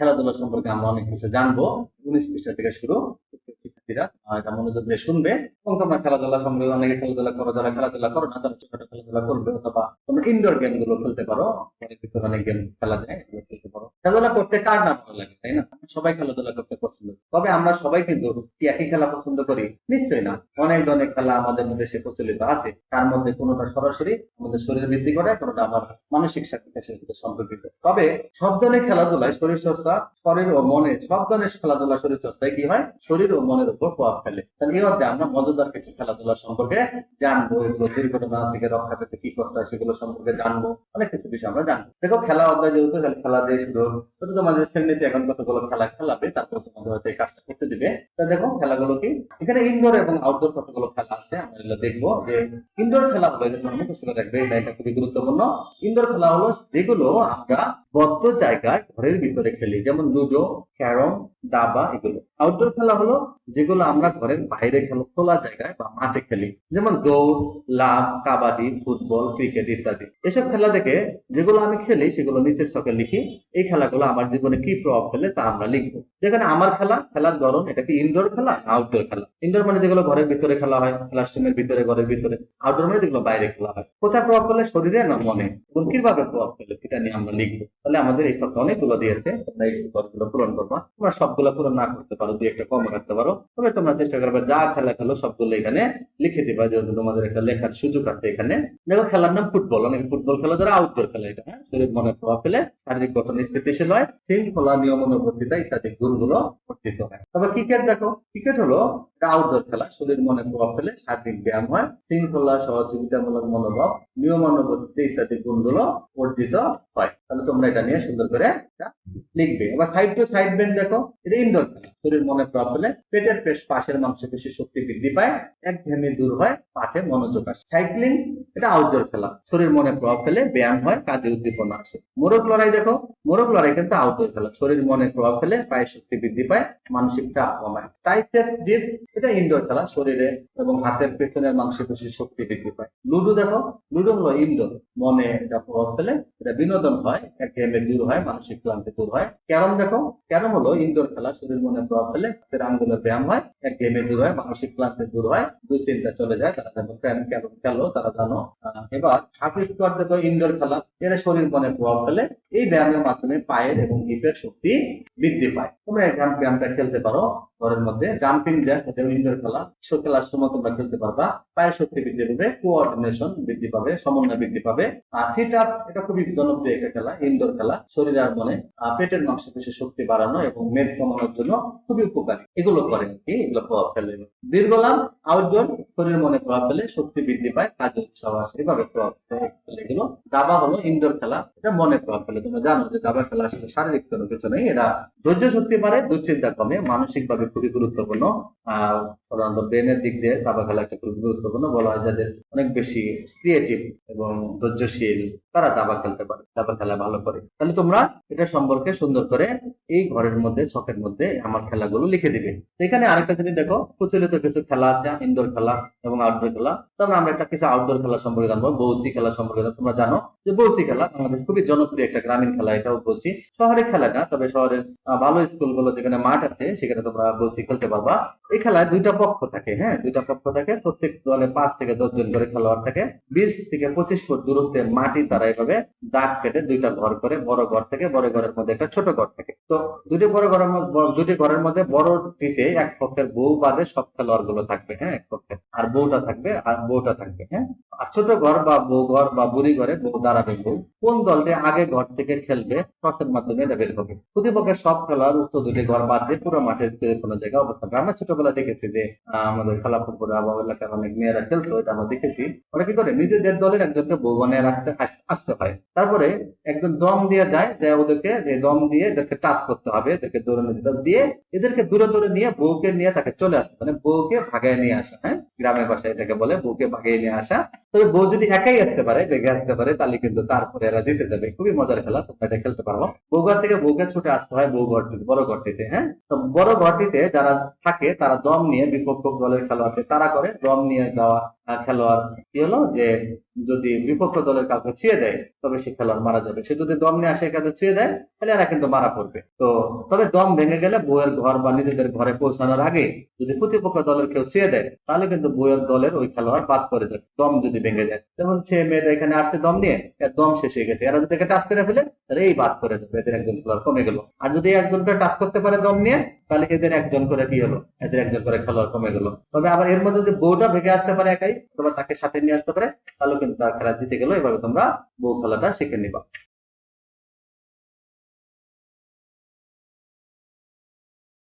খেলাধুলা সম্পর্কে আমরা অনেক কিছু জানব। উনিশ পৃষ্ঠা থেকে শুরু শিক্ষার্থীরা মনোযোগ দিয়ে শুনবে এবং তোমরা খেলাধুলা সম্পর্কে অনেকে খেলাধুলা করো, যারা খেলাধুলা করো না, তারা ছোট খেলাধুলা করবে অথবা তোমরা ইনডোর গেমগুলো খেলতে পারো। অনেক গেম খেলা যায় খেলতে পারো। খেলাধুলা করতে কার না ভালো লাগে, তাই না? সবাই খেলাধুলা করতে পছন্দ। তবে আমরা সবাই কিন্তু কি একই খেলা পছন্দ করি? নিশ্চয়ই না। অনেক অনেক খেলা আমাদের দেশে প্রচলিত আছে। তার মধ্যে কোনোটা সরাসরি আমাদের শরীর বৃদ্ধি করে, কোনোটা আমার মানসিক স্বাস্থ্যের সাথে সম্পর্কিত। তবে সব ধরনের খেলাধুলায় শরীর চর্চা শরীর ও মনে সব ধরনের খেলাধুলা শরীর চর্চায় কি হয়? শরীর ও মনের উপর প্রভাব ফেলে। তাহলে এই অধ্যায়ে আমরা মজাদার কিছু খেলাধুলা সম্পর্কে জানব, এগুলো দুর্ঘটনা থেকে রক্ষা পেতে কি করতে হয় সেগুলো সম্পর্কে জানব, অনেক কিছু বিষয় আমরা জানব। দেখো, খেলা অধ্যায় যেহেতু খেলা দিয়ে শুরু তোমাদের শ্রেণীতে এখন কতগুলো খেলা খেলাবে, তারপর তোমাদের হয়তো কাজটা করতে দিবে। তা দেখো খেলাগুলো কি? এখানে ইনডোর এবং আউটডোর কতগুলো খেলা আছে? আমরা দেখব যে ইনডোর খেলা হলো এটা তোমরা মুখস্থ করে রাখবে এটা এটা খুবই গুরুত্বপূর্ণ। ইনডোর খেলা হলো যেগুলো আমরা বদ্ধ জায়গায় ঘরের ভিতরে খেলি, যেমন লুডো, ক্যারম, দাবা, এগুলো। আউটডোর খেলা হলো যেগুলো আমরা ঘরের বাইরে খেলো খোলা জায়গায় বা মাঠে খেলি। যেমন দৌড় লাভ কাবাডি, ফুটবল, ক্রিকেট ইত্যাদি। এসব খেলা থেকে যেগুলো আমি খেলি সেগুলো নিচের ছকে লিখি, এই খেলাগুলো আমার জীবনে কি প্রভাব ফেলে তা আমরা লিখব। যেখানে আমার খেলা, খেলার ধরন, এটা কি ইনডোর খেলা না আউটডোর খেলা? ইনডোর মানে যেগুলো ঘরের ভিতরে খেলা হয় ক্লাসরুমের ভিতরে, ঘরের ভিতরে। আউটডোর মানে যেগুলো বাইরে খেলা হয়। কোথায় প্রভাব ফেলে? শরীরে না মনে? এবং কীভাবে প্রভাব ফেলে? এটা নিয়ে আমরা লিখব। তাহলে আমাদের এই সপ্তাহে অনেকগুলো দিয়েছে। তোমরা এই ঘরগুলো পূরণ করবা। তোমরা সবগুলো পূরণ না করতে পারো। দুই একটা কম রাখতে পারো। তবে তোমরা চেষ্টা করবে যা খেলা খেলো সবগুলো এখানে লিখে দিবা, যেহেতু তোমাদের একটা লেখার সুযোগ আছে এখানে। দেখো খেলার নাম ফুটবল, অনেক ফুটবল খেলা ধরো আউটডোর খেলা এটা হ্যাঁ? শরীর মনে প্রভাব ফেলে শারীরিক গঠন স্থিতিশীল হয়, শৃঙ্খলা নিয়মানুবর্তিতা ইত্যাদি গুণগুলো অর্জিত হয়। তবে ক্রিকেট দেখো ক্রিকেট হলো আউটডোর খেলা, শরীর মনে প্রভাব ফেলে শারীরিক ব্যায়াম হয়, শৃঙ্খলা, সহযোগিতামূলক মনোভাব নিয়মানুবর্তিতা ইত্যাদি গুণগুলো অর্জিত হয়। তাহলে তোমরা এটা নিয়ে সুন্দর করে লিখবে। এবার সাইড টু সাইড বেন্ড দেখো, এটা ইনডোর খেলা, শরীর মনে প্রভাব ফেলে পেটের পেশ, পাশের মাংসপেশি শক্তি বৃদ্ধি পায়, এক ঘেমে দূর হয় পাঠে মনোযোগ আসে। সাইক্লিং এটা আউটডোর খেলা। শরীর মনে প্রভাব ফেলে, ব্যায়াম হয়, কাজে উদ্দীপনা আসে। মোরগ লড়াই দেখো, মোরগ লড়াই কিন্তু আউটডোর খেলা। শরীর মনে প্রভাব ফেলে পায়ের শক্তি বৃদ্ধি পায়, মানসিক চাপ কমায়। টাইসেপস ডিপস এটা ইনডোর খেলা, শরীরে এবং হাতের পেছনের মাংসপেশির শক্তি বৃদ্ধি পায়। লুডো দেখো লুডো হলো ইনডোর মনে এটা প্রভাব ফেলে এটা বিনোদন হয় এক গেমে দূর হয়, মানসিক ক্লান্তি দূর হয়। ক্যারম দেখো, ক্যারম হলো ইনডোর খেলা, শরীর মনে প্রভাব ফেলে হাতের আঙ্গুলের ব্যায়াম হয় এক গেমে দূর হয়, মানসিক ক্লান্তি দূর হয়, দুশ্চিন্তা চলে যায়, তারা যেন ক্যারম ক্যারম খেলো, তারা জানো। এবার হাফ স্কোয়ার দেখো ইনডোর খেলা এরা শরীর মনে প্রভাব ফেলে, এই ব্যায়ামের মাধ্যমে পায়ের এবং হিপের শক্তি বৃদ্ধি পায়। তোমরা এই ব্যায়ামটা খেলতে পারো, ঘরের মধ্যে। জাম্পিং জ্যাক এটা ইনডোর খেলা, সো খেলার সময় তোমরা খেলতে পারবা, পায়ের শক্তি বৃদ্ধি পাবে কোঅর্ডিনেশন বৃদ্ধি পাবে, সমন্বয় বৃদ্ধি পাবে। আর সিট আপ এটা খুবই জনপ্রিয় একটা খেলা ইনডোর খেলা। শরীর আর মনে পেটের মাংসপেশি শক্তি বাড়ানো এবং মেদ কমানোর জন্য খুবই উপকারী। এগুলো করে কি? এগুলো প্রভাব ফেলে। দীর্ঘলাম আউটডোর শরীর মনে প্রভাব ফেলে, শক্তি বৃদ্ধি পায় কাজে উৎসাহ আসে। এভাবে প্রভাব ফেলে এগুলো। দাবা হলো ইনডোর খেলা, এটা মনে প্রভাব ফেলে। তোমরা জানো যে দাবা খেলা আসলে শারীরিক কোনো কিছু নেই, এরা ধৈর্য শক্তি বাড়ে, দুশ্চিন্তা কমে মানসিক ভাবে খুবই গুরুত্বপূর্ণ। সাধারণত ব্রেনের দিক দিয়ে দাবা খেলা একটা খুবই গুরুত্বপূর্ণ। বলা হয় যাদের অনেক বেশি ক্রিয়েটিভ এবং ধৈর্যশীল তারা দাবা খেলতে পারে, দাবা খেলা ভালো করে। তাহলে তোমরা এটা সম্পর্কে সুন্দর করে এই ঘরের মধ্যে, ছকের মধ্যে আমার খেলাগুলো লিখে দিবে। এখানে আরেকটা জিনিস দেখো, প্রচলিত কিছু খেলা আছে ইনডোর খেলা এবং আউটডোর খেলা। তারপরে আমরা একটা কিছু আউটডোর খেলা সম্পর্কে জানব বৌসি খেলা সম্পর্কে। তোমরা জানো যে বৌসি খেলা বাংলাদেশ খুবই জনপ্রিয় একটা গ্রামীণ খেলা, এটাও বলছি শহরের খেলা না তবে শহরের ভালো স্কুলগুলো যেখানে মাঠ আছে, সেখানে তোমরা বৌসি খেলতে পারবা। এই খেলায় দুইটা পক্ষ থাকে হ্যাঁ? দুইটা পক্ষ থাকে, প্রত্যেক দলে পাঁচ থেকে দশ জন করে খেলোয়াড় থাকে। বিশ থেকে পঁচিশ ফুট দূরত্বে মাটি তারা এভাবে দাগ কেটে দুইটা ঘর করে বড় ঘর থেকে বড় ঘরের মধ্যে একটা ছোট ঘর থাকে। তো দুটি বড় ঘরের মধ্যে, দুটি ঘরের মধ্যে বড় টিতে এক পক্ষের বউ বাদে সব খেলোয়াড়গুলো থাকবে হ্যাঁ এক পক্ষের। আর বউটা থাকবে, আর বউটা থাকবে হ্যাঁ। আর ছোট ঘর বা বউ ঘর বা বুড়ি ঘরে বউ দাঁড়াবে বউ, কোন দলটি আগে ঘর থেকে খেলবে, টসের মাধ্যমে এটা বের হবে? প্রতিপক্ষের সব খেলোয়াড় উক্ত দুটি ঘর বাদ দিয়ে পুরো মাঠের কোনো জায়গায় অবস্থান। আমরা ছোটবেলা দেখেছি যে আমাদের খেলা ফুটবলে আবহাওয়া এলাকার অনেক মেয়েরা খেলতো, এটা আমরা দেখেছি। ওরা কি করে? নিজেদের দলের একজনকে বউ বানিয়ে রাখতে আসতে হয়। তারপরে একজন দম দিয়ে যায়, যে ওদেরকে, যে দম দিয়ে এদেরকে টাচ করতে হবে, এদেরকে দৌড়ানো দিয়ে এদেরকে দূরে দূরে নিয়ে বউকে নিয়ে তাকে চলে আসতে মানে বউকে ভাগায় নিয়ে আসা হ্যাঁ? গ্রামের বাসায় এটাকে বলে বউকে ভাগিয়ে নিয়ে আসা। তবে বউ যদি একাই আসতে পারে রেগে আসতে পারে, তাহলে কিন্তু তারপরে এরা জিতে যাবে। খুবই মজার খেলা, তোমরা এটা খেলতে পারব বৌঘর থেকে বৌকে ছুটে আসতে হয় বউ ঘরটিতে বড় ঘরটিতে হ্যাঁ? তো বড় ঘরটিতে যারা থাকে, তারা দম নিয়ে বিপক্ষ দলের খেলোয়াড়কে তারা করে, দম নিয়ে যাওয়া খেলোয়াড় কি হলো? যে যদি বিপক্ষ দলের কাউকে ছুঁয়ে দেয়, তবে সে খেলোয়াড় মারা যাবে। সে যদি দম নিয়ে আসে কাছে ছুঁয়ে দেয়, তাহলে এরা কিন্তু মারা পড়বে। তো তবে দম ভেঙে গেলে বইয়ের ঘর বা নিজেদের ঘরে পৌঁছানোর আগে যদি প্রতিপক্ষ দলের কেউ ছুঁয়ে দেয়, তাহলে কিন্তু বইয়ের দলের ওই খেলোয়াড় বাদ করে যাবে। দম যদি ভেঙে যায়। যেমন সে মেয়েটা এখানে আসছে, দম নিয়ে দম শেষ হয়ে গেছে। এরা যদি একে টাচ করে ফেলে, তাহলে এই বাদ করে যাবে এদের একজন খেলোয়াড়, কমে গেল। আর যদি একজন করে টাচ করতে পারে দম নিয়ে, তাহলে এদের একজন করে কি হলো? এদের একজন করে খেলোয়াড় কমে গেল। তবে আবার এর মধ্যে যদি বউটা ভেঙে আসতে পারে একাই, অথবা তাকে সাথে নিয়ে আসতে পারে তাহলে কিন্তু তার খেলা জিতে গেল। এভাবে তোমরা বউ খেলাটা শিখে নিবা।